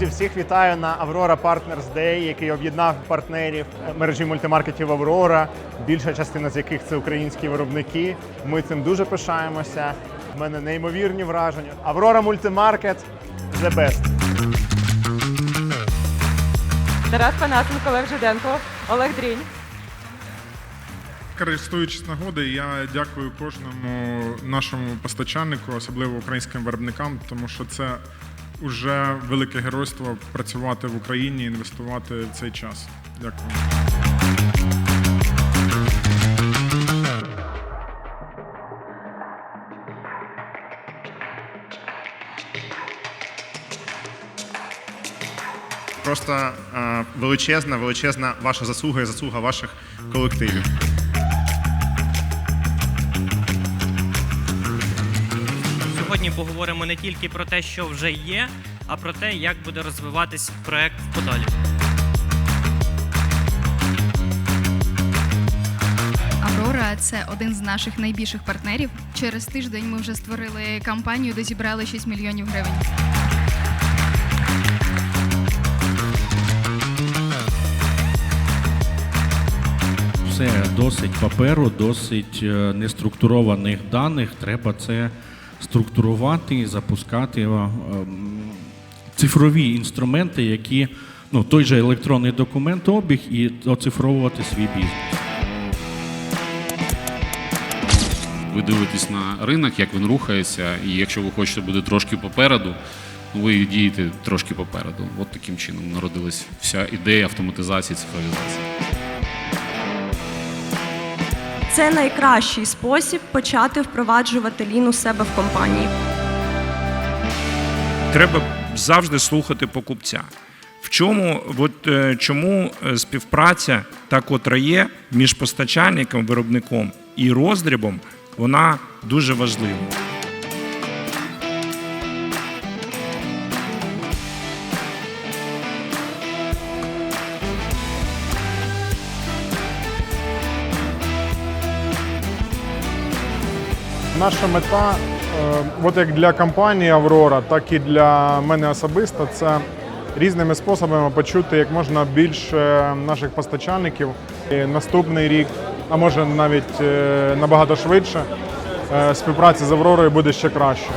Друзі, всіх вітаю на Aurora Partners Day, який об'єднав партнерів мережі мультимаркетів Аврора, більша частина з яких це українські виробники. Ми цим дуже пишаємося. У мене неймовірні враження. Аврора Мультимаркет the best. Тарас Панасенко, Олег Жиденко, Олег Дрінь. Користуючись нагодою, я дякую кожному нашому постачальнику, особливо українським виробникам, тому що це вже велике геройство працювати в Україні, інвестувати в цей час. Дякую. Просто е, величезна, величезна ваша заслуга і заслуга ваших колективів. Сьогодні поговоримо не тільки про те, що вже є, а про те, як буде розвиватись проект в подалі. Аврора це один з наших найбільших партнерів. Через тиждень ми вже створили кампанію, де зібрали 6 мільйонів гривень. Все досить паперу, досить е, неструктурованих даних. Треба це структурувати, запускати е, цифрові інструменти, які ну той же електронний документообіг і оцифровувати свій бізнес. ви дивитесь на ринок, як він рухається, і якщо ви хочете бути трошки попереду, ну, ви дієте трошки попереду. От таким чином народилась вся ідея автоматизації цифровізації. Це найкращий спосіб почати впроваджувати лін у себе в компанії. треба завжди слухати покупця. В чому, от, е, чому е, співпраця та котра є між постачальником, виробником і роздрібом, вона дуже важлива. Наша мета, е, от як для компанії Аврора, так і для мене особисто, це різними способами почути як можна більше наших постачальників. І наступний рік, а може навіть е, набагато швидше, е, співпраця з Авророю буде ще краще.